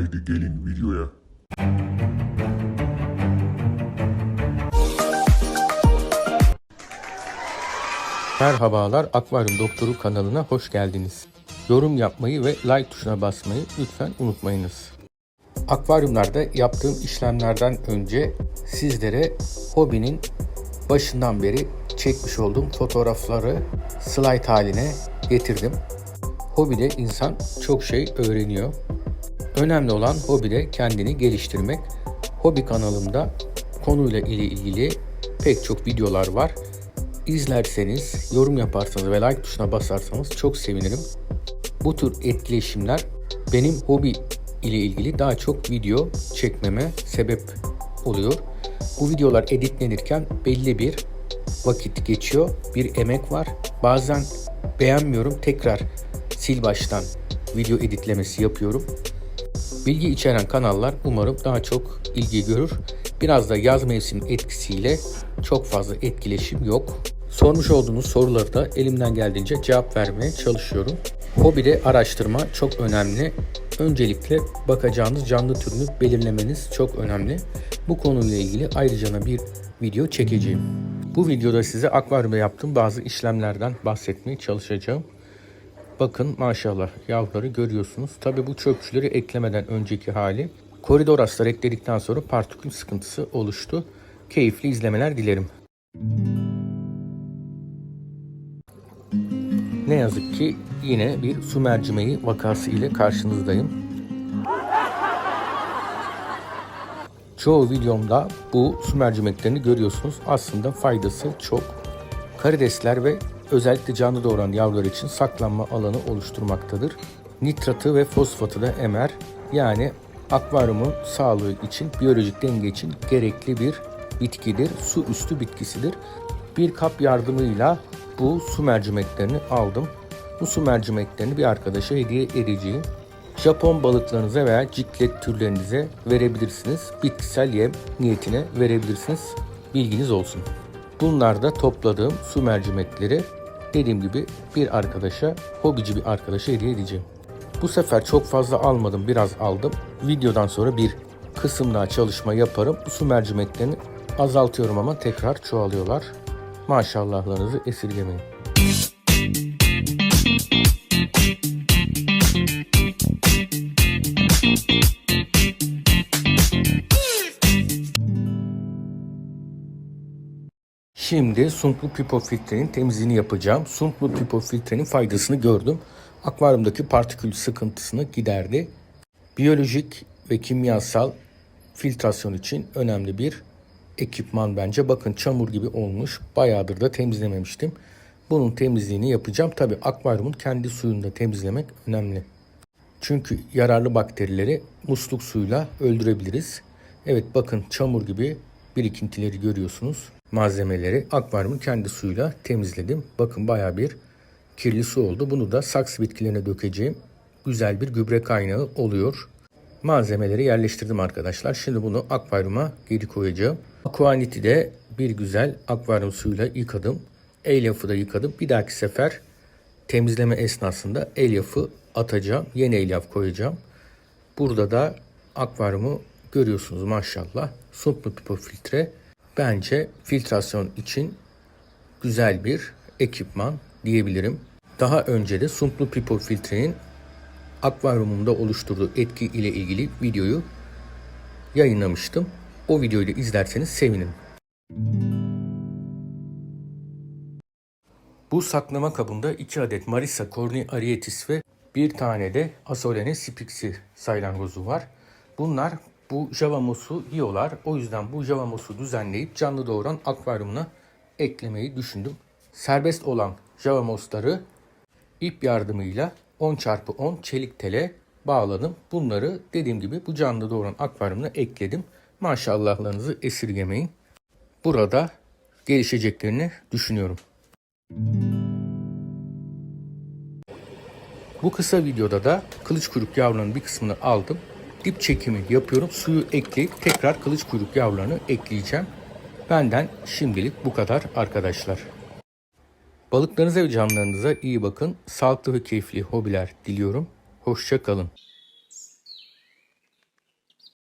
Haydi gelin videoya. Merhabalar Akvaryum Doktoru kanalına hoş geldiniz. Yorum yapmayı ve like tuşuna basmayı lütfen unutmayınız. Akvaryumlarda yaptığım işlemlerden önce sizlere hobinin başından beri çekmiş olduğum fotoğrafları slide haline getirdim. Hobide insan çok şey öğreniyor. Önemli olan hobide kendini geliştirmek. Hobi kanalımda konuyla ilgili pek çok videolar var. İzlerseniz, yorum yaparsanız ve like tuşuna basarsanız çok sevinirim. Bu tür etkileşimler benim hobi ile ilgili daha çok video çekmeme sebep oluyor. Bu videolar editlenirken belli bir vakit geçiyor, bir emek var. Bazen beğenmiyorum, tekrar sil baştan video editlemesi yapıyorum. Bilgi içeren kanallar umarım daha çok ilgi görür. Biraz da yaz mevsim etkisiyle çok fazla etkileşim yok. Sormuş olduğunuz soruları da elimden geldiğince cevap vermeye çalışıyorum. Hobide araştırma çok önemli. Öncelikle bakacağınız canlı türünü belirlemeniz çok önemli. Bu konuyla ilgili ayrıca bir video çekeceğim. Bu videoda size akvaryumda yaptığım bazı işlemlerden bahsetmeye çalışacağım. Bakın maşallah yavruları görüyorsunuz. Tabi bu çöpçüleri eklemeden önceki hali. Koridor aslar ekledikten sonra partikül sıkıntısı oluştu. Keyifli izlemeler dilerim. Ne yazık ki yine bir su mercimeği vakası ile karşınızdayım. Çoğu videomda bu su mercimeklerini görüyorsunuz. Aslında faydası çok. Karidesler ve özellikle canlı doğuran yavrular için saklanma alanı oluşturmaktadır. Nitratı ve fosfatı da emer. Yani akvaryumun sağlığı için, biyolojik denge için gerekli bir bitkidir. Su üstü bitkisidir. Bir kap yardımıyla bu su mercimeklerini aldım. Bu su mercimeklerini bir arkadaşa hediye edeceğim. Japon balıklarınıza veya ciklet türlerinize verebilirsiniz. Bitkisel yem niyetine verebilirsiniz. Bilginiz olsun. Bunlar da topladığım su mercimekleri dediğim gibi bir arkadaşa, hobici bir arkadaşa hediye edeceğim. Bu sefer çok fazla almadım, biraz aldım. Videodan sonra bir kısım daha çalışma yaparım. Su mercimeklerini azaltıyorum ama tekrar çoğalıyorlar. Maşallahlarınızı esirgemeyin. Şimdi sumplu pipo filtrenin temizliğini yapacağım. Sumplu pipo filtrenin faydasını gördüm. Akvaryumdaki partikül sıkıntısını giderdi. Biyolojik ve kimyasal filtrasyon için önemli bir ekipman bence. Bakın çamur gibi olmuş. Bayağıdır da temizlememiştim. Bunun temizliğini yapacağım. Tabi akvaryumun kendi suyunu da temizlemek önemli. Çünkü yararlı bakterileri musluk suyuyla öldürebiliriz. Evet bakın çamur gibi birikintileri görüyorsunuz. Malzemeleri akvaryumun kendi suyuyla temizledim. Bakın baya bir kirli su oldu. Bunu da saksı bitkilerine dökeceğim. Güzel bir gübre kaynağı oluyor. Malzemeleri yerleştirdim arkadaşlar. Şimdi bunu akvaryuma geri koyacağım. Aquanity'de bir güzel akvaryum suyuyla yıkadım. Elyafı da yıkadım. Bir dahaki sefer temizleme esnasında elyafı atacağım. Yeni elyaf koyacağım. Burada da akvaryumu görüyorsunuz maşallah. Sumplu pipo filtre bence filtrasyon için güzel bir ekipman diyebilirim. Daha önce de Sumplu Pipo filtrenin akvaryumumda oluşturduğu etki ile ilgili videoyu yayınlamıştım. O videoyu da izlerseniz sevinirim. Bu saklama kabında 2 adet Marisa corni arietis ve bir tane de Asolene spixi saylangozu var. Bunlar bu javamosu yiyorlar. O yüzden bu javamosu düzenleyip canlı doğuran akvaryumuna eklemeyi düşündüm. Serbest olan javamosları ip yardımıyla 10 çarpı 10 çelik tele bağladım. Bunları dediğim gibi bu canlı doğuran akvaryumuna ekledim. Maşallahlarınızı esirgemeyin. Burada gelişeceklerini düşünüyorum. Bu kısa videoda da kılıç kuyruk yavrularının bir kısmını aldım. Dip çekimi yapıyorum. Suyu ekleyip tekrar kılıç kuyruk yavrularını ekleyeceğim. Benden şimdilik bu kadar arkadaşlar. Balıklarınıza ve canlarınıza iyi bakın. Sağlıklı ve keyifli hobiler diliyorum. Hoşça kalın.